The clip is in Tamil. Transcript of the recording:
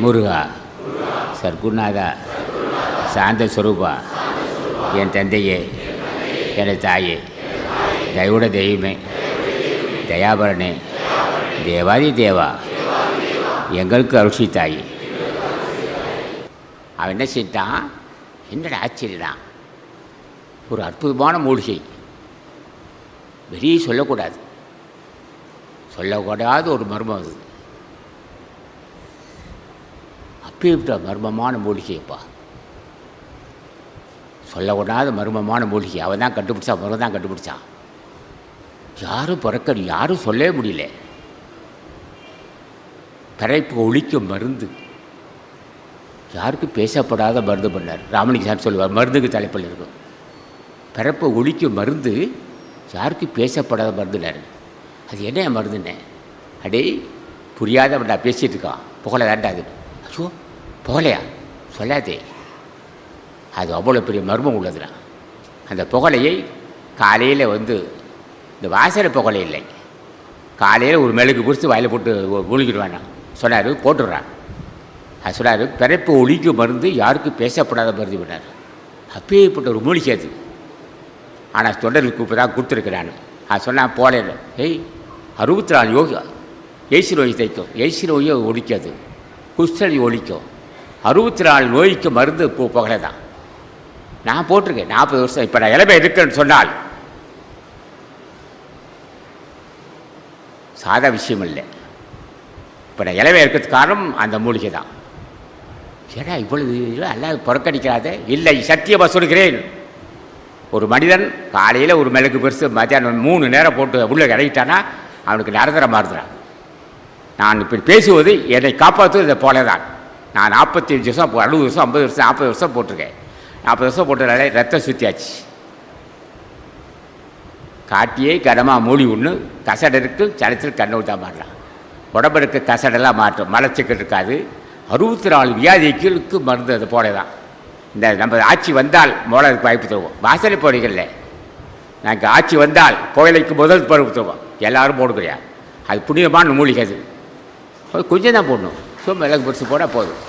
முருகா. சர்க்குநாதா. சாந்த சுரூபா. என் தந்தையே. எனது தாயே. தயவுட தெய்வமே. தயாபரனே. தேவாதி தேவா. எங்களுக்கு அருஷி தாய். அவன் என்ன செய்தான்? என்னடா ஆச்சரியதான் ஒரு அற்புதமான மூலிகை. வெளியே சொல்லக்கூடாது. சொல்லக்கூடாது ஒரு மர்மம் அது. அப்பேற்பட்ட மர்மமான மூலிகைப்பா சொல்லக்கூடாத மர்மமான மூலிகை. அவன் தான் கண்டுபிடிச்சா முறை தான் கண்டுபிடிச்சான் யாரும் பிறக்க யாரும் சொல்லவே முடியல. பிறப்பு ஒழிக்கும் மருந்து. யாருக்கும் பேசப்படாத மருந்து பண்ணார். ராமலிங்க சொல்லுவார் மருந்துக்கு தலைப்பில் இருக்கும். பிறப்பை ஒழிக்கும் மருந்து யாருக்கும் பேசப்படாத மருந்துனார். அது என்ன மருந்துன்னு? அடே புரியாத நான் பேசிகிட்டு இருக்கான். புகழ வேண்டாது அது. ஐயோ புகழையா சொல்லாதே. அது அவ்வளோ பெரிய மர்மம் உள்ளதுண்ணா அந்த புகழையை காலையில் வந்து இந்த வாசலை புகழை இல்லை. காலையில் ஒரு மெழுகு குறித்து வாயில் போட்டு முழுகிடுவானா? சொன்னார் போட்டுடுறான் அது சொன்னார் பிறப்பு ஒழிக்க மருந்து யாருக்கும் பேசப்படாத மருந்து பண்ணார் அப்பேற்பட்ட ஒரு மூலிகை அது. ஆனால் தொண்டர்களுக்கு இப்போ தான் கொடுத்துருக்கிறான். அது சொன்னால் போகல ஏய் அறுபத்தி நாலு யோகி எய்சி நோய் தைக்கும். எய்சி நோயை ஒழிக்காது. குஷ்டடி ஒழிக்கும். அறுபத்தி நாலு நோய்க்கு மருந்து பூ புகழை தான் நான் போட்டிருக்கேன். நாற்பது வருஷம். இப்போ நான் இளமை இருக்கேன்னு சொன்னால் சாதா விஷயம் இல்லை. இப்போ நான் இளமை இருக்கிறதுக்கு காரணம் அந்த மூலிகை தான். ஏடா இவ்வளவு எல்லாம் புறக்கணிக்காத இல்லை சத்தியமாக சொல்கிறேன். ஒரு மனிதன் காலையில் ஒரு மிளகு பெருசு மத்தியானம் மூணு நேரம் போட்டு உள்ளே இறங்கிட்டானா அவனுக்கு நிரந்தரம் மாறுதுறான் நான் இப்படி பேசுவது என்னை காப்பாற்றுவது இதை போல தான் நான் நாற்பத்தஞ்சு வருஷம் அறுபது வருஷம் ஐம்பது வருஷம் நாற்பது வருஷம் போட்டிருக்கேன். நாற்பது வருஷம் போட்டதுனால ரத்தம் சுற்றியாச்சு காட்டியே கனமாக மூடி ஒன்று கசடு இருக்குது சளத்தில் கண்ணை தான் மாறலாம். உடம்பு இருக்க கசடெல்லாம் மாற்றும் மலச்சிக்கல் இருக்காது. அறுபத்தி நாலு வியாதிகளுக்கு மருந்து அது போல தான் இந்த நம்ம ஆட்சி வந்தால் மோளதுக்கு வாய்ப்பு தருவோம். வாசலை போடுகளில் நாங்கள் ஆட்சி வந்தால் புகழைக்கு முதல் பருப்பு தருவோம். எல்லாரும் போடுகிறியா அது புண்ணியமான மூலிகை அது. கொஞ்சம் தான் போடணும். சும்மா மிளகு பொரிச்சு போட்டால் போதும்